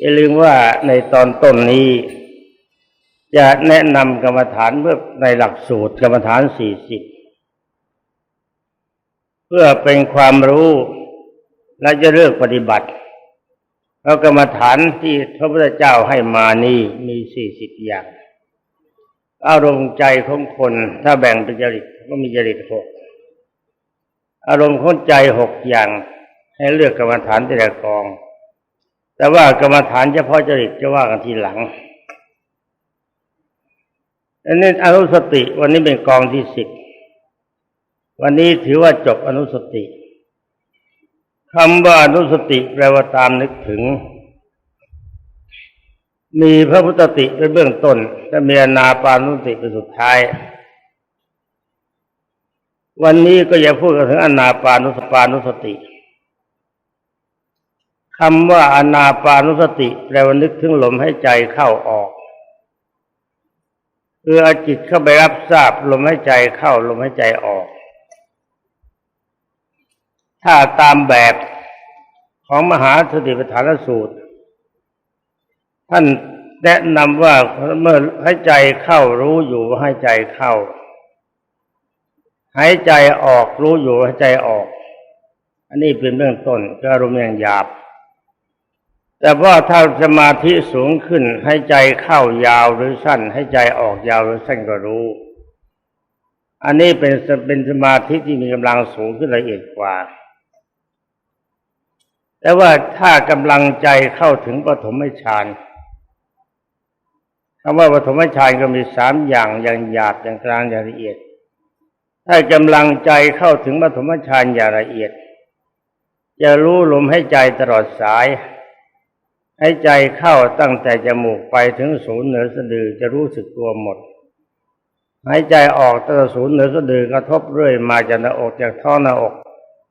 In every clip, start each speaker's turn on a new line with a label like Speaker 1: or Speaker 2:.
Speaker 1: อย่าลืมว่าในตอนต้นนี้ จะแนะนำกรรมฐานเพื่อในหลักสูตรกรรมฐานสี่สิบเพื่อเป็นความรู้และจะเลือกปฏิบัติแล้วกรรมฐานที่พระพุทธเจ้าให้มานี่มีสี่สิบอย่าง อารมณ์ใจของคนถ้าแบ่งเป็นจริตก็มีจริตหกอารมณ์ของใจหกอย่าง ให้เลือกกรรมฐานแต่ละกอง แต่ว่ากรรมฐานเฉพาะจริตจะว่ากันทีหลังอันนี้อนุสติวันนี้เป็นกองที่สิบวันนี้ถือว่าจบอนุสติคำว่าอนุสติแปลว่าตามนึกถึง มีพระพุทธติเป็นเบื้องต้นและมีอนาปานุสติเป็นสุดท้าย วันนี้ก็จะพูดกันถึงอนาปานุสปานุสติ คำว่าอนาปานุสติแปลว่านึกถึงลมให้ใจเข้าออกคือเอาจิตเข้าไปรับทราบลมใหายใจเข้าลมใหายใจออก ถ้าตามแบบของมหาสติปัฏฐานสูตร ท่านแนะนำว่าเมื่อใหายใจเข้ารู้อยู่ว่าหายใจเข้าหายใจออกรู้อยู่ว่าหายใจออก อันนี้เป็นเบื้องต้นก็อารมณ์อย่างหยาบ แต่ว่าถ้าสมาธิสูงขึ้นให้ใจเข้ายาวหรือสั้น ให้ใจออกยาวหรือสั้นก็รู้ อันนี้เป็นเป็นสมาธิที่มีกำลังสูงขึ้นละเอียดกว่า แต่ว่าถ้ากำลังใจเข้าถึงปฐมฌานคำว่าปฐมฌานก็มีสามอย่างอย่างหยาบอย่างกลางอย่างละเอียด ถ้ากำลังใจเข้าถึงปฐมฌานอย่างละเอียด จะรู้ลมให้ใจตลอดสาย ให้ใจเข้าตั้งแต่จมูกไปถึงศูนย์เหนือสะดือจะรู้สึกตัวหมด หายใจออกตั้งแต่ศูนย์เหนือสะดือกระทบเรื่อยมาจากหน้าอกจากท้องหน้าอก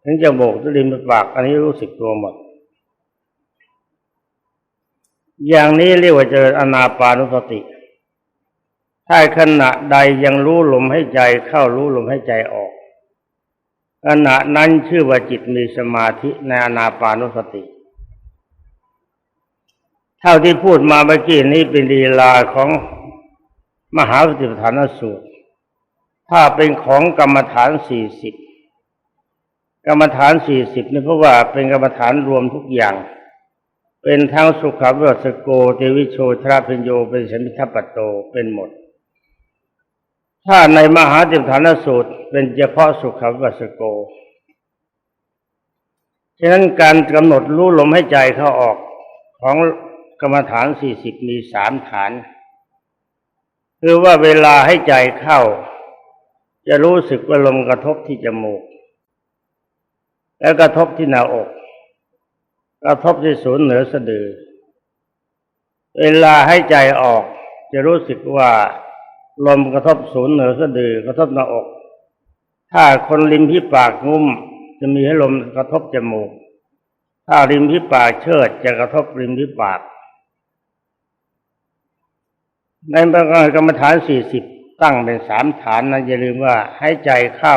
Speaker 1: ถึงจมูกถึงริมปากอันนี้รู้สึกตัวหมด อย่างนี้เรียกว่าเจริญอนาปานุสติถ้าขณะใดยังรู้ลมให้ใจเข้ารู้ลมให้ใจออกขณะนั้นชื่อว่าจิตมีสมาธิในอนาปานุสติ เท่าที่พูดมาเมื่อกี้นี้เป็นลีลาของมหาสติปัฏฐานสูตร ถ้าเป็นของกรรมฐานสี่สิบกรรมฐานสี่สิบนี่เพราะว่าเป็นกรรมฐานรวมทุกอย่าง เป็นทั้งสุขวิวัสโกเทวิโชทราพิญโยเป็นสมิทัปโตเป็นหมด ถ้าในมหาสติปัฏฐานสูตร เป็นเฉพาะสุขวิวัสโกฉะนั้นการกำหนดรู้ลมให้ใจเข้าออกของ กรรมฐานสี่สิบมีสามฐาน คือว่าเวลาให้ใจเข้า จะรู้สึกว่าลมกระทบที่จมูก แล้วกระทบที่หน้าอก กระทบที่ศูนย์เหนือสะดือ เวลาให้ใจออก จะรู้สึกว่าลมกระทบศูนย์เหนือสะดือกระทบหน้าอก ถ้าคนริมที่ปากงุ้มจะมีให้ลมกระทบจมูก ถ้าริมที่ปากเชิดจะกระทบริมที่ปาก ในประการกรรมฐานสี่สิบตั้งเป็นสามฐานนะอย่าลืมว่าให้ใจเข้า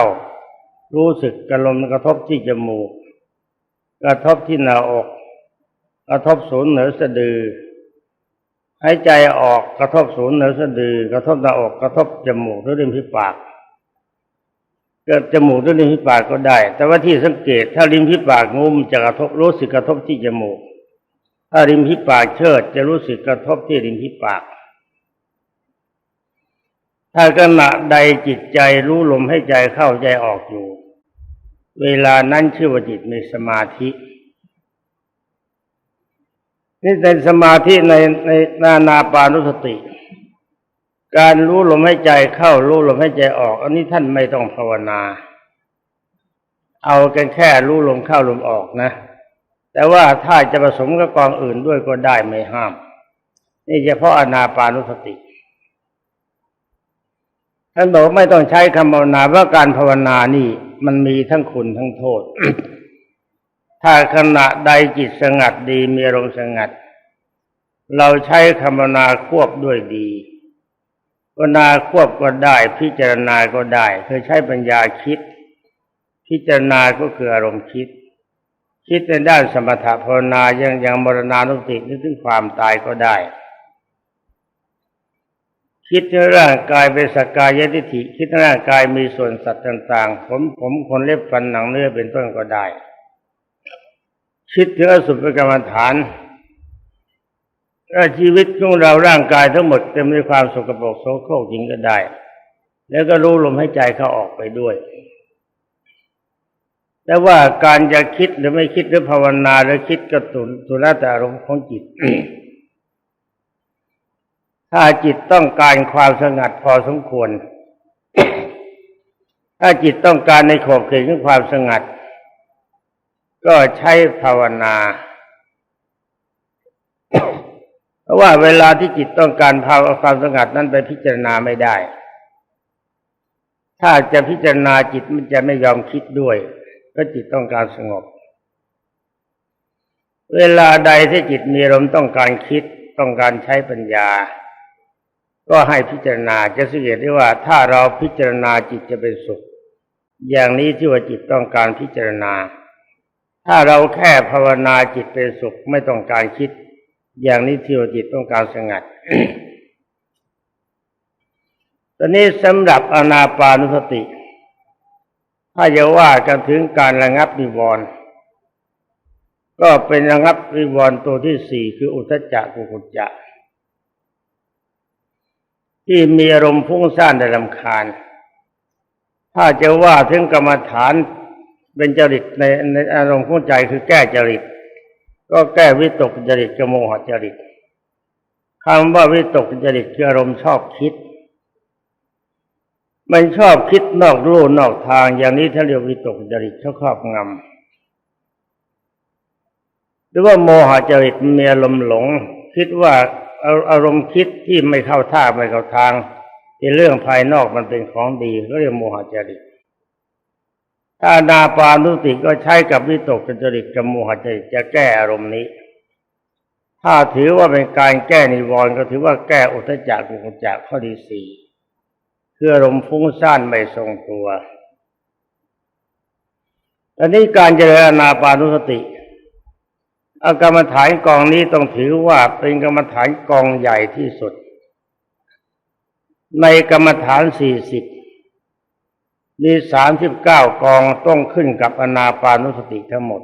Speaker 1: รู้สึกกระลมกระทบที่จมูก กระทบที่หน้าอก กระทบศูนย์เหนือสะดือให้ใจออกกระทบศูนย์เหนือสะดือกระทบหน้าอกกระทบจมูกหรือริมฝีปากเกิดจมูกหรือริมฝีปากก็ได้ แต่ว่าที่สังเกตถ้าริมฝีปากงุ้มจะกระทบรู้สึกกระทบที่จมูก ถ้าริมฝีปากเชิดจะรู้สึกกระทบที่ริมฝีปาก ถ้าขณะใดจิตใจรู้ลมให้ใจเข้าใจออกอยู่ เวลานั้นชื่อว่าจิตมีสมาธินี่เป็นสมาธิในในนานาปานุสติ การรู้ลมให้ใจเข้ารู้ลมให้ใจออก อันนี้ท่านไม่ต้องภาวนา เอากันแค่รู้ลมเข้าลมออกนะ แต่ว่าถ้าจะผสมกับกองอื่นด้วยก็ได้ไม่ห้าม นี่เฉพาะอนาปานุสติ ท่านบอกไม่ต้องใช้คำภาวนาเพราะการภาวนานี่ มันมีทั้งคุณทั้งโทษ ถ้าขณะใดจิตสงัดดีมีอารมณ์สงัด เราใช้คำภาวนาควบด้วยดีภาวนาควบก็ได้ พิจารณาก็ได้คือใช้ปัญญาคิด พิจารณาก็คืออารมณ์คิด คิดในด้านสมถะภาวนายังยังมรณานุสตินึกถึงความตายก็ได้ คิดในร่างกายเป็นสกกายทิฏฐิคิดในร่างกายมีส่วนสัตว์ต่างๆ ผมผมคนเล็บฟันหนังเนื้อเป็นต้นก็ได้ คิดถึงอสุภกรรมฐานชีวิตของเราร่างกายทั้งหมดเต็มด้วยความสกปรกโสโครกจริงก็ได้ แล้วก็รู้ลมให้ใจเข้าออกไปด้วย แต่ว่าการจะคิดหรือไม่คิดหรือภาวนาหรือคิดกระตุนตุลแต่อารมณ์ของจิต ถ้าจิตต้องการความสงัดพอสมควร ถ้าจิตต้องการในขอบเขตของความสงัด ก็ใช้ภาวนาเพราะว่าเวลาที่จิตต้องการภาวความสงัดนั้นไปพิจารณาไม่ได้ ถ้าจะพิจารณาจิตมันจะไม่ยอมคิดด้วยก็จิตต้องการสงบ เวลาใดที่จิตมีอารมณ์ต้องการคิดต้องการใช้ปัญญา ก็ให้พิจารณาจะสังเกตได้ว่าถ้าเราพิจารณาจิตจะเป็นสุข อย่างนี้ที่ว่าจิตต้องการพิจารณา ถ้าเราแค่ภาวนาจิตเป็นสุขไม่ต้องการคิด อย่างนี้ที่ว่าจิตต้องการสงัดตอนนี้สำหรับอนาปานุสติ ถ้าจะว่ากันถึงการระงับนิวรณ์ก็เป็นระงับนิวรณ์ตัวที่สี่คืออุทจจะกุกุจจะ ที่มีอารมณ์ฟุ้งซ่านในลำคาญ ถ้าจะว่าถึงกรรมฐานเป็นจริตในในอารมณ์ของใจคือแก้จริต ก็แก้วิตกจริตกโมหจริตคำว่าวิตกจริตคืออารมณ์ชอบคิด มันชอบคิดนอกรูนอกทางอย่างนี้ถ้าเรียกวิตกจริตเขาครอบงำหรือว่าโมหจริตมีอารมณ์หลง คิดว่า อารมณ์คิดที่ไม่เข้าท่าไม่เข้าทางในเรื่องภายนอกมันเป็นของดีก็เรียกโมหจริตถ้านาปานุสติก็ใช้กับวิตกจริตกับโมหจริตจะแก้อารมณ์นี้ ถ้าถือว่าเป็นการแก้นิวรณ์ก็ถือว่าแก้อุทจักกุกจักข้อที่สี่คืออารมณ์ฟุ้งซ่านไม่ทรงตัวอันนี้การเจริญนาปานุสติ อากรรมฐานกองนี้ต้องถือว่าเป็นกรรมฐานกองใหญ่ที่สุด ในกรรมฐานสี่สิบมีสามสิบเก้ากองต้องขึ้นกับอนาปานุสติทั้งหมด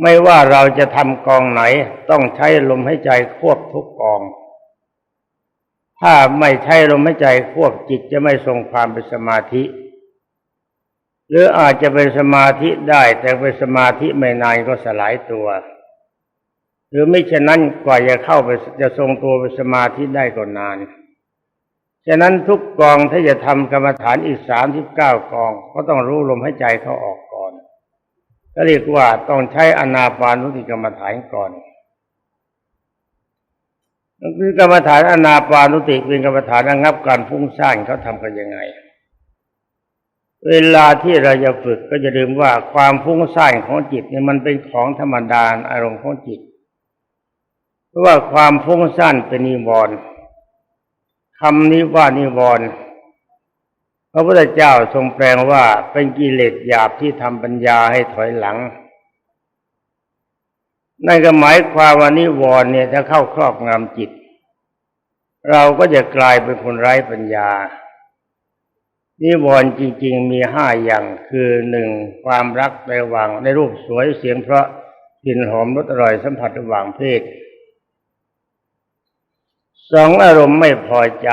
Speaker 1: ไม่ว่าเราจะทำกองไหนต้องใช้ลมให้ใจควบทุกกอง ถ้าไม่ใช้ลมให้ใจควบจิตจะไม่ทรงความเป็นสมาธิ หรืออาจจะเป็นสมาธิได้แต่เป็นสมาธิไม่นานก็สลายตัว หรือไม่เช่นนั้นกว่าจะเข้าไปจะทรงตัวเป็นสมาธิได้ก็นานฉะนั้นทุกกองถ้าจะทำกรรมฐานอีกสามสิบเก้ากอง ก็ต้องรู้ลมให้ใจเขาออกก่อนก็เรียกว่าต้องใช้อนาปานุสติกรรมฐานก่อนคือกรรมฐานอนาปานุสติเป็นกรรมฐานระงับการฟุ้งซ่านเขาทำกันยังไง เวลาที่เราจะฝึกก็จะลืมว่าความฟุ้งซ่านของจิตเนี่ยมันเป็นของธรรมดาอารมณ์ของจิต เพราะว่าความฟุ้งซ่านเป็นนิวรณ์คำนี้ว่านิวรณ์พระพุทธเจ้าทรงแปลงว่าเป็นกิเลสหยาบที่ทำปัญญาให้ถอยหลังนั่นก็หมายความว่านิวรณ์เนี่ยถ้าเข้าครอบงำจิต เราก็จะกลายเป็นคนไร้ปัญญา นิวรณ์จริง ๆ มีห้าอย่างคือหนึ่งความรักในวังในรูปสวยเสียงเพราะกลิ่นหอมรสอร่อยสัมผัสระหว่างเพศสองอารมณ์ไม่พอใจ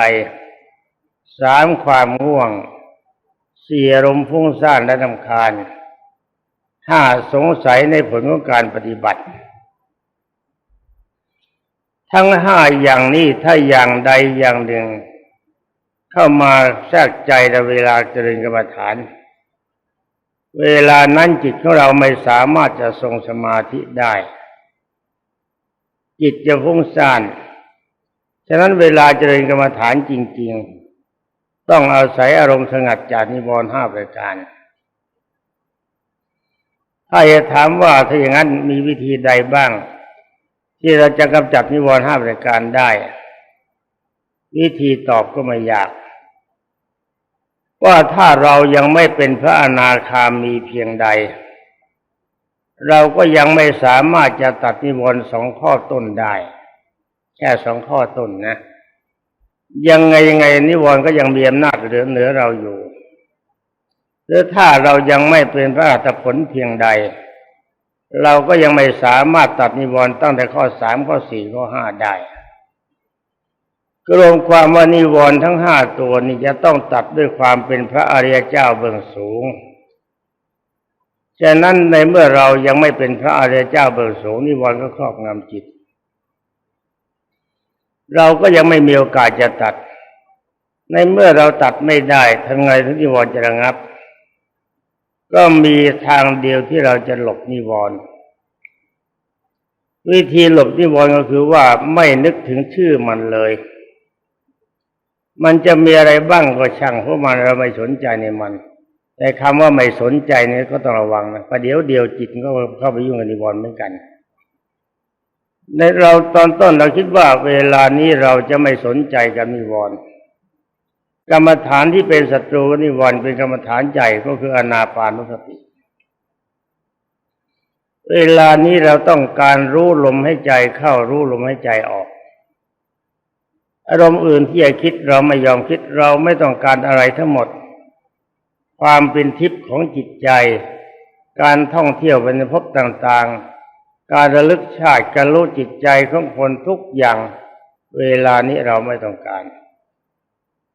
Speaker 1: สามความง่วงสี่อารมณ์ฟุ้งซ่านและนำคาญห้าสงสัยในผลของการปฏิบัติ ทั้งห้าอย่างนี้ถ้าอย่างใดอย่างหนึ่ง เข้ามาแทรกใจในเวลาเจริญกรรมฐาน เวลานั้นจิตของเราไม่สามารถจะทรงสมาธิได้ จิตจะฟุ้งซ่านฉะนั้นเวลาเจริญกรรมฐานจริง ๆ ต้องอาศัยอารมณ์สงัดจากนิวรณ์ห้าประการ ถ้าจะถามว่าถ้าอย่างนั้นมีวิธีใดบ้าง ที่เราจะกำจัดนิวรณ์ห้าประการได้ วิธีตอบก็ไม่ยาก ว่าถ้าเรายังไม่เป็นพระอนาคามีเพียงใด เราก็ยังไม่สามารถจะตัดนิวรณ์สองข้อต้นได้ แค่สองข้อต้นนะ ยังไงยังไงนิวรณ์ก็ยังมีอำนาจเหนือเหนือเราอยู่หรือถ้าเรายังไม่เป็นพระอรหัตผลเพียงใด เราก็ยังไม่สามารถตัดนิวรณ์ตั้งแต่ข้อสามข้อสี่ข้อห้าได้ ก็รวมความว่านิวรณ์ทั้งห้าตัวนี้จะต้องตัดด้วยความเป็นพระอริยเจ้าเบื้องสูงฉะนั้นในเมื่อเรายังไม่เป็นพระอริยเจ้าเบื้องสูงนิวรณ์ก็ครอบงำจิต เราก็ยังไม่มีโอกาสจะตัด ในเมื่อเราตัดไม่ได้ทำไงถึงนิวรณ์จะระงับ ก็มีทางเดียวที่เราจะหลบนิวรณ์วิธีหลบนิวรณ์ก็คือว่าไม่นึกถึงชื่อมันเลย มันจะมีอะไรบ้างก็ช่างเพราะมันเราไม่สนใจในมัน แต่คำว่าไม่สนใจนี่ก็ต้องระวังนะประเดี๋ยวเดียวจิตก็เข้าไปยุ่งกับนิวรณ์เหมือนกัน ในเราตอนต้นเราคิดว่าเวลานี้เราจะไม่สนใจกับนิวรณ์กรรมฐานที่เป็นศัตรูกับนิวรณ์เป็นกรรมฐานใหญ่ก็คืออนาปานุสติ เวลานี้เราต้องการรู้ลมให้ใจเข้ารู้ลมให้ใจออก อารมณ์อื่นที่จะคิดเราไม่ยอมคิดเราไม่ต้องการอะไรทั้งหมด ความเป็นทิพย์ของจิตใจ การท่องเที่ยวไปในภพต่างๆ การระลึกชาติการรู้จิตใจของคนทุกอย่าง เวลานี้เราไม่ต้องการ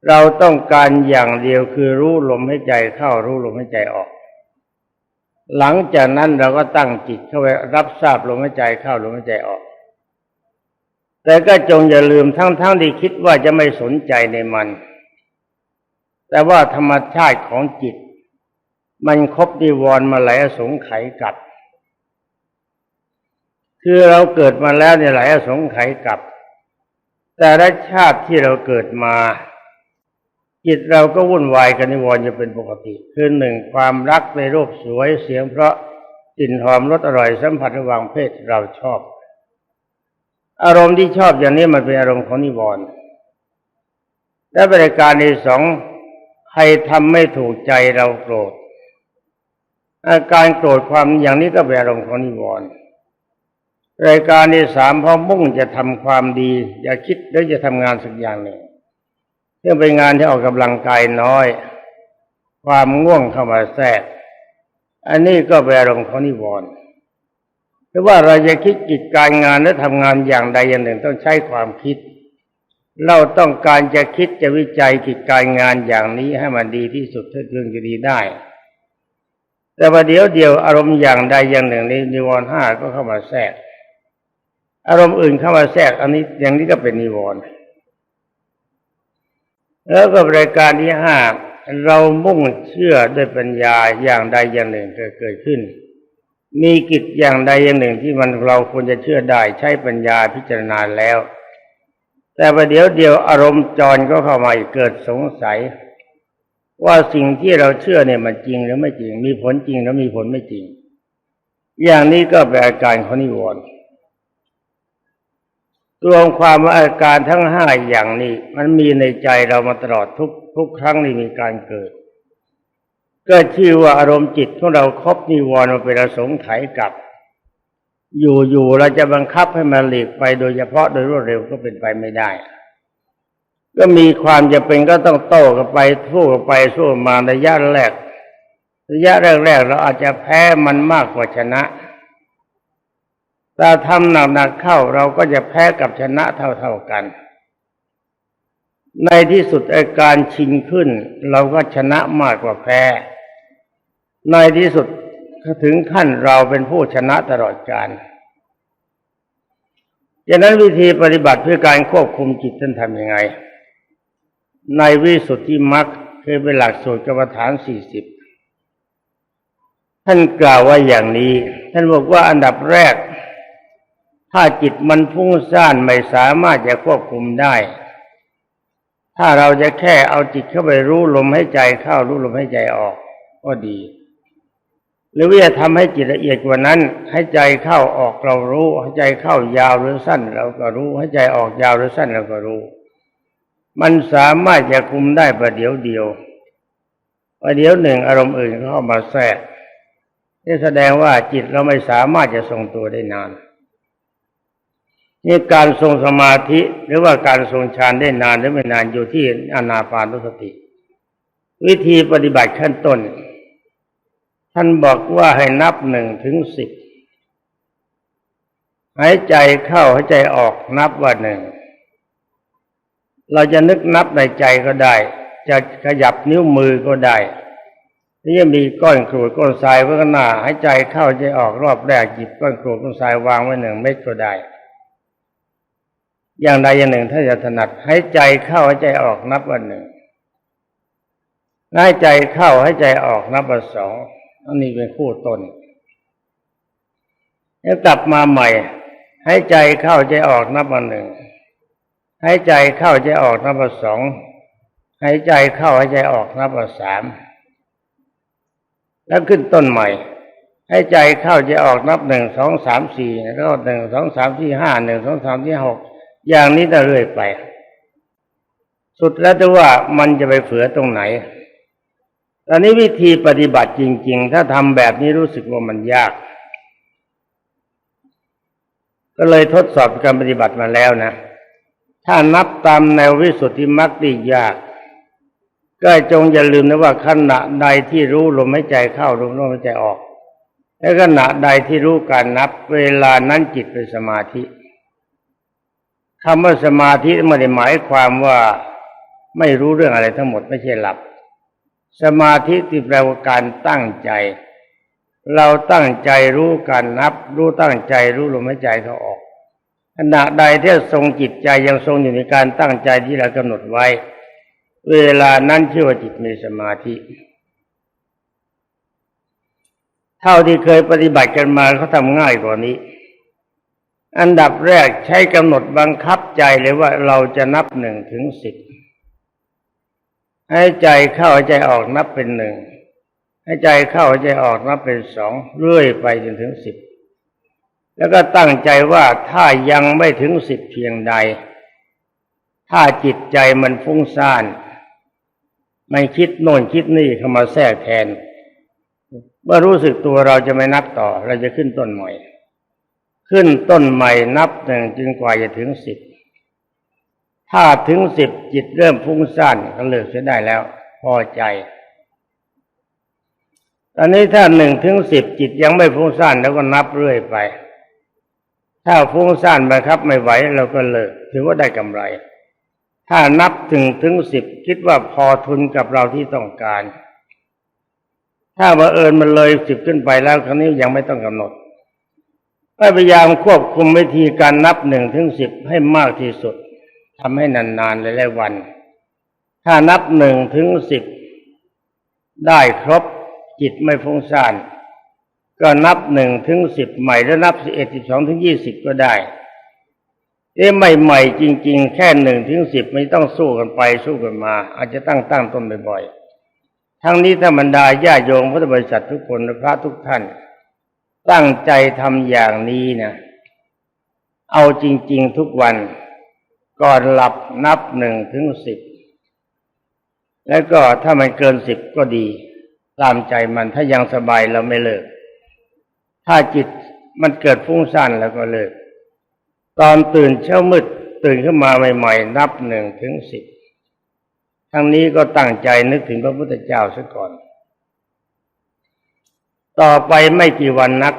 Speaker 1: เราต้องการอย่างเดียวคือรู้ลมให้ใจเข้ารู้ลมให้ใจออก หลังจากนั้นเราก็ตั้งจิตเข้าไปรับทราบลมหายใจเข้าลมหายใจออก แต่ก็จงอย่าลืมทั้งๆทที่คิดว่าจะไม่สนใจในมัน แต่ว่าธรรมชาติของจิต มันครบนิวรณ์มาหลายอสงไขยกัดคือเราเกิดมาแล้วเนี่ยหลายอสงไขยกับ แต่ละชาติที่เราเกิดมา จิตเราก็วุ่นวายกับนิวรณ์จะเป็นปกติ คือหนึ่งความรักในรูปสวยเสียงเพราะกลิ่นหอมรสอร่อยสัมผัสระหว่างเพศเราชอบ อารมณ์ที่ชอบอย่างนี้มันเป็นอารมณ์ของนิวรณ์และบริการที่สองใครทำไม่ถูกใจเราโกรธอาการโกรธความอย่างนี้ก็เป็นอารมณ์ของนิวรณ์รายการที่สามพอมุ่งจะทำความดี อย่าคิดแล้วจะทำงานสักอย่างหนึ่งซึ่งเป็นงานที่ออกกำลังกายน้อย ความง่วงเข้ามาแทรก อันนี้ก็เป็นอารมณ์ของนิวรณ์ หรือว่าเราจะคิดกิจการงานและทำงานอย่างใดอย่างหนึ่งต้องใช้ความคิด เราต้องการจะคิดจะวิจัยกิจการงานอย่างนี้ให้มันดีที่สุดเท่าที่จะดีได้ แต่ประเดี๋ยวเดียวอารมณ์อย่างใดอย่างหนึ่งในนิวรณ์ห้าก็เข้ามาแทรก อารมณ์อื่นเข้ามาแทรก อันนี้อย่างนี้ก็เป็นนิวรณ์แล้วก็รายการที่ห้าเรามุ่งเชื่อด้วยปัญญาอย่างใดอย่างหนึ่งเกิดขึ้น มีกิจอย่างใดอย่างหนึ่งที่มันเราควรจะเชื่อได้ใช้ปัญญาพิจารณาแล้ว แต่ประเดี๋ยวเดียวอารมณ์จรก็เข้ามาอีกเกิดสงสัย ว่าสิ่งที่เราเชื่อเนี่ยมันจริงหรือไม่จริง มีผลจริงหรือมีผลไม่จริง อย่างนี้ก็เป็นอาการของนิวรณ์รวมความว่าอาการทั้งห้าอย่างนี้ มันมีในใจเรามาตลอดทุกทุกครั้งที่มีการเกิด ก็ชื่อว่าอารมณ์จิตของเราครบนิวรณ์มาเป็นอสงไขยกับ อยู่ๆเราจะบังคับให้มันหลีกไปโดยเฉพาะโดยรวดเร็วก็เป็นไปไม่ได้ ก็มีความจะเป็นก็ต้องโต้กันไปสู้กันไปสู้มาระยะแรกระยะแรกๆเราอาจจะแพ้มันมากกว่าชนะถ้าทำหนักๆเข้าเราก็จะแพ้กับชนะเท่าๆกัน ในที่สุดอาการชิงขึ้น เราก็ชนะมากกว่าแพ้ ในที่สุดถึงขั้นเราเป็นผู้ชนะตลอดกาลดังนั้นวิธีปฏิบัติเพื่อการควบคุมจิตท่านทำยังไง ในวิสุทธิมรรคคือเป็นหลักสูตรกรรมฐานสี่สิบท่านกล่าวว่าอย่างนี้ ท่านบอกว่าอันดับแรก ถ้าจิตมันฟุ้งซ่านไม่สามารถจะควบคุมได้ ถ้าเราจะแค่เอาจิตเข้าไปรู้ลมให้ใจเข้ารู้ลมให้ใจออก ก็ดี หรือว่าจะทำให้จิตละเอียดกว่านั้น ให้ใจเข้าออกเรารู้ ให้ใจเข้ายาวหรือสั้นเราก็รู้ ให้ใจออกยาวหรือสั้นเราก็รู้ มันสามารถจะคุมได้ประเดี๋ยวเดียวประเดี๋ยวหนึ่งอารมณ์อื่นเข้ามาแทรกนี่แสดงว่าจิตเราไม่สามารถจะทรงตัวได้นานนี่การทรงสมาธิหรือว่าการทรงฌานได้นานหรือไม่นานอยู่ที่อานาปานสติ วิธีปฏิบัติขั้นต้น ท่านบอกว่าให้นับหนึ่งถึงสิบหายใจเข้าหายใจออกนับว่าหนึ่งเราจะนึกนับในใจก็ได้ จะขยับนิ้วมือก็ได้นี่ยังมีก้อนกรวดก้อนทรายไว้ข้างหน้าหายใจเข้าใจออกรอบแรกหยิบก้อนกรวดก้อนทรายวางไว้หนึ่งเม็ดก็ได้ อย่างใดอย่างหนึ่งถ้าจะถนัดหายใจเข้าหายใจออกนับว่าหนึ่งหายใจเข้าหายใจออกนับว่าสอง อันนี้เป็นคู่ต้นแล้วกลับมาใหม่หายใจเข้าใจออกนับว่าหนึ่งหายใจเข้าใจออกนับว่าสองหายใจเข้าหายใจออกนับว่าสามแล้วขึ้นต้นใหม่ ให้ใจเข้าใจออกนับหนึ่งสองสามสี่แล้วหนึ่งสองสามสี่ห้าหนึ่งสองสามสี่หกอย่างนี้จะเรื่อยไป สุดแล้วแต่ว่ามันจะไปเฝือตรงไหน ตอนนี้วิธีปฏิบัติจริง ๆ ถ้าทำแบบนี้รู้สึกว่ามันยาก ก็เลยทดสอบการปฏิบัติมาแล้วนะ ถ้านับตามแนววิสุทธิมรรคดียาก ก็จงอย่าลืมนะว่าขณะใดที่รู้ลมหายใจเข้าลมลมหายใจออก และขณะใดที่รู้การนับเวลานั้นจิตเป็นสมาธิคำว่าสมาธิไม่ได้หมายความว่าไม่รู้เรื่องอะไรทั้งหมดไม่ใช่หลับ สมาธิที่แปลว่าการตั้งใจ เราตั้งใจรู้การนับ รู้ตั้งใจรู้ลมหายใจเขาออกขณะใดที่ทรงจิตใจยังทรงอยู่ในการตั้งใจที่เรากำหนดไว้ เวลานั้นชื่อว่าจิตมีสมาธิ เท่าที่เคยปฏิบัติกันมาเขาทำง่ายกว่านี้ อันดับแรกใช้กำหนดบังคับใจเลยว่าเราจะนับหนึ่งถึงสิบ ให้ใจเข้าใจออกนับเป็นหนึ่งให้ใจเข้าใจออกนับเป็นสองเรื่อยไปจนถึงสิบแล้วก็ตั้งใจว่าถ้ายังไม่ถึงสิบเพียงใด ถ้าจิตใจมันฟุ้งซ่านไม่คิดโน่นคิดนี่เข้ามาแทรกแทน เมื่อรู้สึกตัวเราจะไม่นับต่อ เราจะขึ้นต้นใหม่ ขึ้นต้นใหม่นับหนึ่งจนกว่าจะถึงสิบ ถ้าถึงสิบจิตเริ่มฟุ้งซ่านก็เลิกเสียได้แล้ว พอใจ ตอนนี้ถ้าหนึ่งถึงสิบจิตยังไม่ฟุ้งซ่านแล้วก็นับเรื่อยไป ถ้าฟุ้งซ่านไปครับไม่ไหวเราก็เลิกถือว่าได้กำไร ถ้านับถึงถึงสิบคิดว่าพอทุนกับเราที่ต้องการ ถ้าบังเอิญมันเลยสิบขึ้นไปแล้วครั้นี้ยังไม่ต้องกำหนดพยายามควบคุมวิธีการนับหนึ่งถึงสิบให้มากที่สุด ทำให้นานๆหลายๆวัน ถ้านับหนึ่งถึงสิบได้ครบจิตไม่ฟุ้งซ่าน ก็นับหนึ่งถึงสิบใหม่แล้วนับสิบเอ็ดสิบสองถึงยี่สิบก็ได้เอ๊ะใหม่ๆจริง ๆ แค่หนึ่งถึงสิบไม่ต้องสู้กันไปสู้กันมา อาจจะตั้งตั้งต้นบ่อยๆทั้งนี้ถ้าบรรดาญาโยมพุทธบริษัททุกคนและพระทุกท่าน ตั้งใจทำอย่างนี้นะเอาจริง ๆ ทุกวัน ก่อนหลับนับหนึ่งถึงสิบแล้วก็ถ้ามันเกินสิบก็ดี ตามใจมันถ้ายังสบายเราไม่เลิก ถ้าจิตมันเกิดฟุ้งซ่านแล้วก็เลิก ตอนตื่นเช้ามืดตื่นขึ้นมาใหม่ ๆ นับหนึ่งถึงสิบทั้งนี้ก็ตั้งใจนึกถึงพระพุทธเจ้าซะก่อน ต่อไปไม่กี่วันนัก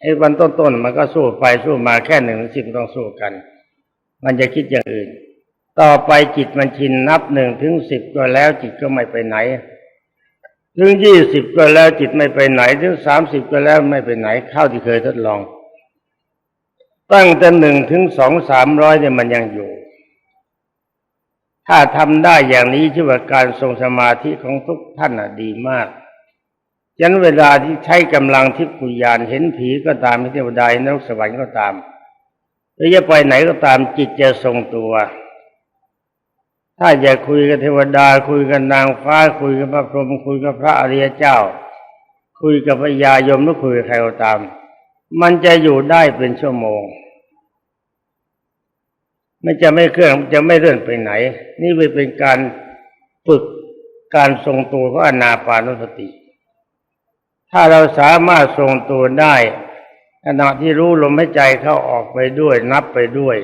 Speaker 1: ไอ้วันต้นๆมันก็สู้ไปสู้มาแค่หนึ่งถึงสิบต้องสู้กัน มันจะคิดอย่างอื่น ต่อไปจิตมันชินนับหนึ่งถึงสิบก็แล้วจิตก็ไม่ไปไหน ถึงยี่สิบก็แล้วจิตไม่ไปไหน ถึงสามสิบก็แล้วไม่ไปไหนเข้าที่เคยทดลอง ตั้งแต่หนึ่งถึงสองสามร้อยเนี่ยมันยังอยู่ ถ้าทำได้อย่างนี้ชื่อว่าการทรงสมาธิของทุกท่านอะดีมากยันเวลาที่ใช้กำลังทิพยานเห็นผีก็ตามเทวดานรกสวรรค์ก็ตาม หรือจะไปไหนก็ตามจิตจะทรงตัว ถ้าอยากคุยกับเทวดา คุยกับนางฟ้า คุยกับพระพรหมคุยกับพระอริยเจ้า คุยกับพระยายมหรือคุยกับใครก็ตาม มันจะอยู่ได้เป็นชั่วโมงไม่จะไม่เคลื่อนจะไม่เลื่อนไปไหน นี่เป็นการฝึกการทรงตัวของอนาปานุสติ ถ้าเราสามารถทรงตัวได้ ขณะที่รู้ลมหายใจเข้าออกไปด้วย นับไปด้วย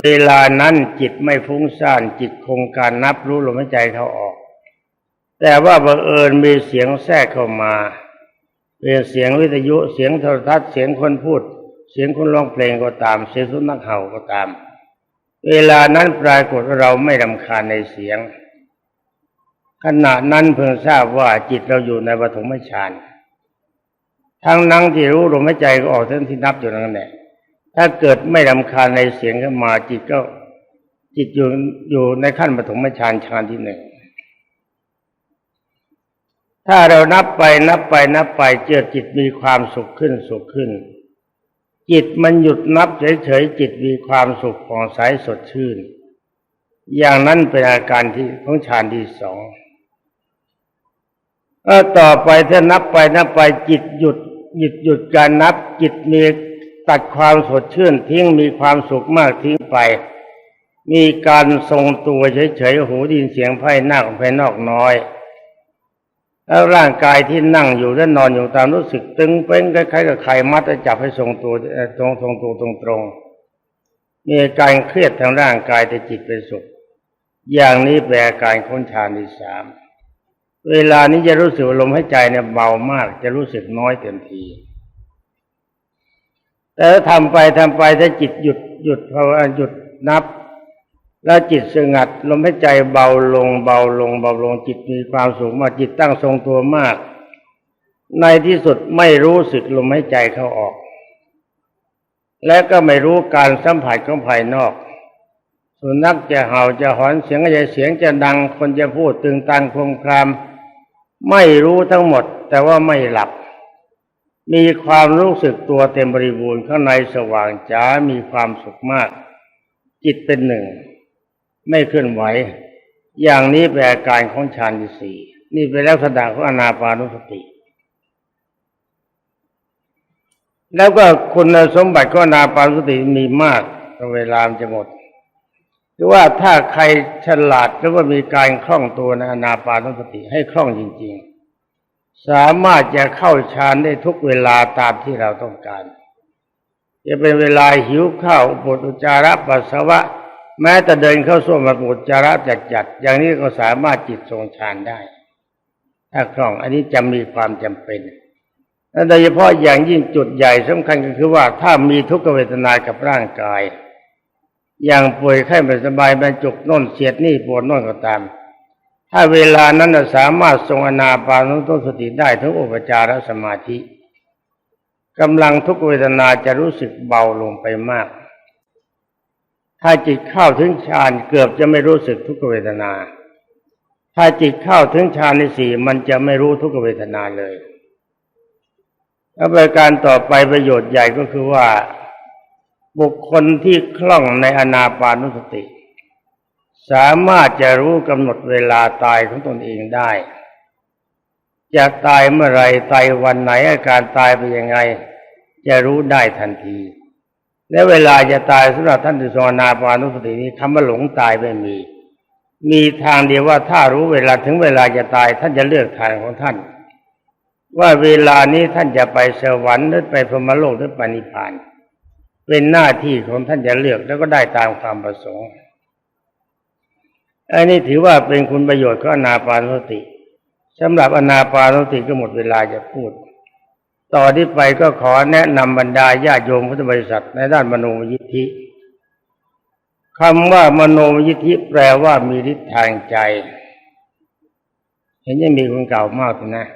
Speaker 1: เวลานั้นจิตไม่ฟุ้งซ่านจิตคงการนับรู้ลมหายใจเข้าออก แต่ว่าบังเอิญมีเสียงแทรกเข้ามาเป็นเสียงวิทยุเสียงโทรทัศน์เสียงคนพูด เสียงคนร้องเพลงก็ตาม เสียงสุนัขเห่าก็ตาม เวลานั้นปรากฏว่าเราไม่รำคาญในเสียงขณะนั้นเพิ่งทราบว่าจิตเราอยู่ในปฐมฌาน ทั้งนั้นที่รู้ลมหายใจก็ออกทั้งที่นับอยู่นั่นแหละถ้าเกิดไม่รำคาญในเสียงขึ้นมาจิตก็ จิตอยู่อยู่ในขั้นปฐมฌานฌานที่หนึ่งถ้าเรานับไปนับไปนับไปเจอจิตมีความสุขขึ้นสุขขึ้น จิตมันหยุดนับเฉยๆจิตมีความสุขผ่องใสสดชื่น อย่างนั้นเป็นอาการที่ของฌานที่สองก็ต่อไปถ้านับไปนับไปจิตหยุด หยุดหยุดการนับจิตมีตัดความสดชื่นทิ้งมีความสุขมากทิ้งไป มีการทรงตัวเฉยๆหูดินเสียงไพ่หน้าของภายนอกน้อย แล้วร่างกายที่นั่งอยู่และนอนอยู่ตามรู้สึกตึงเป้งคล้ายๆกับใครมัดจะจับให้ทรงตัวตรงทรงตัวตรงๆมีการเครียดทางร่างกายแต่จิตเป็นสุข อย่างนี้แปลการค้นฌานที่สาม เวลานี้จะรู้สึกลมหายใจเนี่ยเบามาก จะรู้สึกน้อยเต็มที แต่ถ้าทำไปทำไปถ้าจิตหยุดหยุดพราว่าหยุดนับ แล้วจิตสงัด ลมหายใจเบาลง เบาลง เบาลงจิตมีความสุขมากจิตตั้งทรงตัวมาก ในที่สุดไม่รู้สึกลมหายใจเข้าออก และก็ไม่รู้การสัมผัสของภายนอกสุนัขจะเห่าจะหอนเสียงอะไรเสียงจะดังคนจะพูดตึงตังครมคราม ไม่รู้ทั้งหมด แต่ว่าไม่หลับ มีความรู้สึกตัวเต็มบริบูรณ์ข้างในสว่างจ้ามีความสุขมาก จิตเป็นหนึ่ง ไม่เคลื่อนไหว อย่างนี้เป็นอาการของฌานที่สี่นี่เป็นลักษณะของอนาปานุสติ แล้วก็คุณสมบัติของอนาปานุสติมีมากเวลามจะหมด คือว่าถ้าใครฉลาดหรือว่ามีการคล่องตัวในอนาปานุสติให้คล่องจริง ๆ สามารถจะเข้าฌานได้ทุกเวลาตามที่เราต้องการ จะเป็นเวลาหิวข้าวปวดอุจจาระปัสสาวะ แม้แต่เดินเข้าส้วมปวดอุจจาระจัดๆอย่างนี้ก็สามารถจิตทรงฌานได้ ถ้าคล่องอันนี้จะมีความจำเป็นและโดยเฉพาะอย่างยิ่งจุดใหญ่สำคัญก็คือว่าถ้ามีทุกขเวทนากับร่างกาย อย่างป่วยไข้ไม่สบายบรรจุกน่นเสียดนี่ปวดน่นก็ตาม ถ้าเวลานั้นสามารถทรงอนาปานุสติได้ทั้งอุปจารสมาธิกำลังทุกเวทนาจะรู้สึกเบาลงไปมาก ถ้าจิตเข้าถึงฌานเกือบจะไม่รู้สึกทุกเวทนา ถ้าจิตเข้าถึงฌานในสี่มันจะไม่รู้ทุกเวทนาเลยแล้วประการต่อไปประโยชน์ใหญ่ก็คือว่า บุคคลที่คล่องในอนาปานุสติ สามารถจะรู้กำหนดเวลาตายของตนเองได้ จะตายเมื่อไรตายวันไหนอาการตายเป็นยังไง จะรู้ได้ทันที และเวลาจะตายสำหรับท่านที่ทรงอนาปานุสตินี้คำว่าหลงตายไม่มี มีทางเดียวว่าถ้ารู้เวลาถึงเวลาจะตายท่านจะเลือกทางของท่าน ว่าเวลานี้ท่านจะไปสวรรค์หรือไปพรหมโลกหรือไปนิพพาน เป็นหน้าที่ของท่านจะเลือกแล้วก็ได้ตามความประสงค์อันนี้ถือว่าเป็นคุณประโยชน์ของอนาปานสติสำหรับอนาปานสติก็หมดเวลาจะพูด ต่อที่ไปก็ขอแนะนำบรรดาญาโยมพุทธบริษัทในด้านมโนยิทธิคำว่ามโนยิทธิแปลว่ามีฤทธิ์ทางใจ เห็นยังมีคนเก่ามากนะ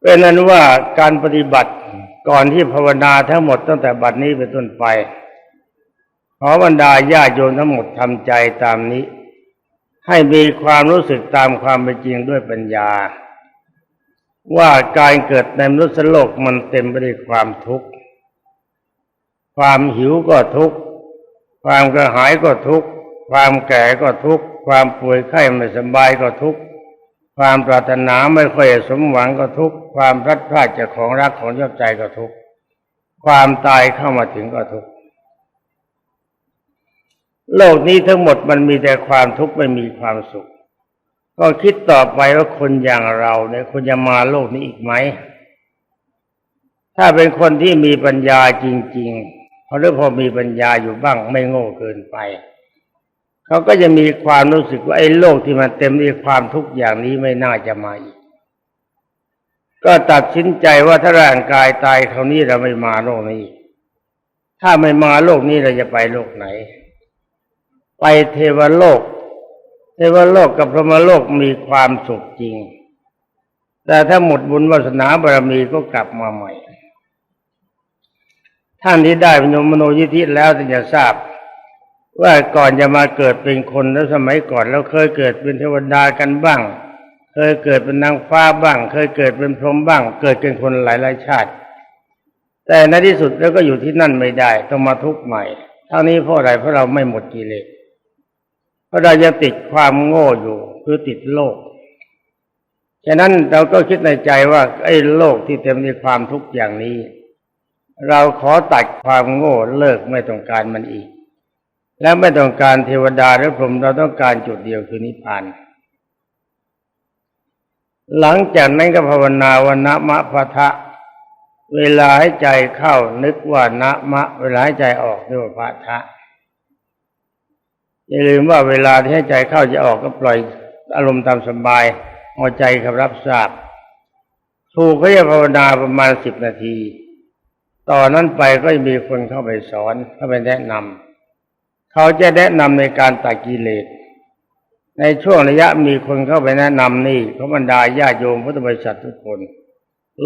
Speaker 1: เป็นนั้นว่าการปฏิบัติ ก่อนที่ภาวนาทั้งหมดตั้งแต่บัดนี้เป็นต้นไป ขอบรรดาญาโยมทั้งหมดทำใจตามนี้ ให้มีความรู้สึกตามความเป็นจริงด้วยปัญญา ว่าการเกิดในมนุษย์โลกมันเต็มไปด้วยความทุกข์ ความหิวก็ทุกข์ ความกระหายก็ทุกข์ ความแก่ก็ทุกข์ ความป่วยไข้ไม่สบายก็ทุกข์ ความปรารถนาไม่ค่อยสมหวังก็ทุกข์ความพลัดพรากจากของรักของชอบใจก็ทุกข์ความตายเข้ามาถึงก็ทุกข์โลกนี้ทั้งหมดมันมีแต่ความทุกข์ไม่มีความสุข ก็คิดต่อไปว่าคนอย่างเราเนี่ยควรจะมาโลกนี้อีกไหม ถ้าเป็นคนที่มีปัญญาจริงๆเพราะหรือพอมีปัญญาอยู่บ้างไม่โง่เกินไป เขาก็จะมีความรู้สึกว่าไอ้โลกที่มันเต็มด้วยความทุกข์อย่างนี้ไม่น่าจะมาอีก ก็ตัดสินใจว่าถ้าร่างกายตายคราวนี้เราไม่มาโลกนี้ ถ้าไม่มาโลกนี้เราจะไปโลกไหน ไปเทวโลก เทวโลกกับพรหมโลกมีความสุขจริง แต่ถ้าหมดบุญวาสนาบารมีก็กลับมาใหม่ท่านที่ได้พนมโนยิธิแล้วจะทราบ ว่าก่อนจะมาเกิดเป็นคนแล้วสมัยก่อนเราเคยเกิดเป็นเทวดากันบ้าง เคยเกิดเป็นนางฟ้าบ้าง เคยเกิดเป็นพรหมบ้าง เกิดเป็นคนหลายหลายชาติ แต่ในที่สุดแล้วก็อยู่ที่นั่นไม่ได้ ต้องมาทุกข์ใหม่เท่านี้เพราะอะไรเพราะเราไม่หมดกิเลสเพราะเรายังติดความโง่อยู่คือติดโลกฉะนั้นเราก็คิดในใจว่าไอ้โลกที่เต็มด้วยความทุกข์อย่างนี้ เราขอตัดความโง่เลิกไม่ต้องการมันอีก และไม่ต้องการเทวดาหรือพรหมเราต้องการจุดเดียวคือนิพพาน หลังจากนั้นก็ภาวนาวันนะมะพะทะ เวลาให้ใจเข้านึกว่านะมะ เวลาให้ใจออกเรียกว่าพะทะอย่าลืมว่าเวลาที่ให้ใจเข้าจะออกก็ปล่อยอารมณ์ตามสบายเอาใจครับรับทราบ ถูกเขาจะภาวนาประมาณสิบนาที ต่อนนั้นไปก็จะมีคนเข้าไปสอนเข้าไปแนะนำ เขาจะแนะนำในการตัดกิเลส ในช่วงระยะมีคนเข้าไปแนะนำนี่พระบรรดาญาโยมพุทธบริษัททุกคน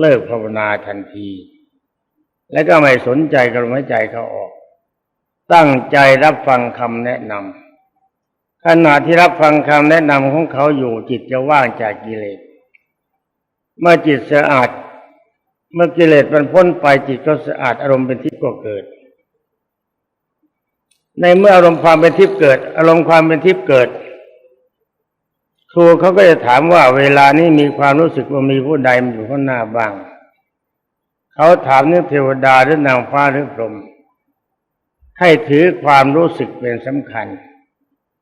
Speaker 1: เลิกภาวนาทันที และก็ไม่สนใจกับลมหายใจเขาออก ตั้งใจรับฟังคำแนะนำขณะที่รับฟังคำแนะนำของเขาอยู่จิตจะว่างจากกิเลส เมื่อจิตสะอาดเมื่อกิเลสมันพ้นไปจิตก็สะอาดอารมณ์เป็นทิพย์ก็เกิด ในเมื่ออารมณ์ความเป็นทิพย์เกิด อารมณ์ความเป็นทิพย์เกิด ครูเขาก็จะถามว่าเวลานี้มีความรู้สึกว่ามีผู้ใดมอยู่ข้างหน้าบ้าง เขาถามนึกเทวดาหรือนางฟ้าหรือพรหมให้ถือความรู้สึกเป็นสำคัญ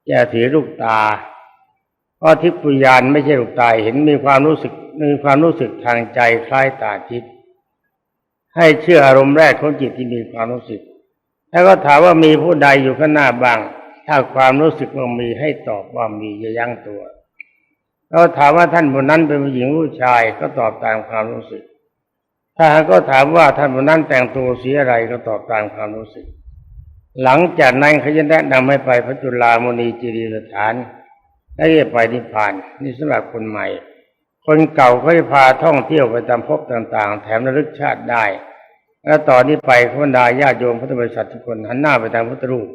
Speaker 1: อย่าถือลูกตา เพราะทิพยานไม่ใช่ลูกตาเห็นมีความรู้สึกมีความรู้สึกทางใจคล้ายตาทิพย์ให้เชื่ออารมณ์แรกของจิตที่มีความรู้สึก แล้วก็ถามว่ามีผู้ใดอยู่ข้างหน้าบ้าง ถ้าความรู้สึกว่ามีให้ตอบว่ามีอย่ายั้งตัวเราถามว่าท่านผู้นั้นเป็นผู้หญิงผู้ชายก็ตอบตามความรู้สึก ถ้าหากก็ถามว่าท่านผู้นั้นแต่งตัวสีอะไรก็ตอบตามความรู้สึก หลังจากนั้นเขาจะแนะนำให้ไปพระจุลามณีจิริสถานและจะไปนิพพานนี่สำหรับคนใหม่ คนเก่าเขาจะพาท่องเที่ยวไปตามภพต่าง ๆ แถมระลึกชาติได้ แล้วตอนนี้ไปขบรรดาญาติโยมพุทธบริษัททุกคนหันหน้าไปทางพุทธรูป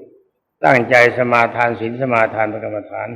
Speaker 1: ตั้งใจสมาทานศีลสมาทานพระกรรมฐาน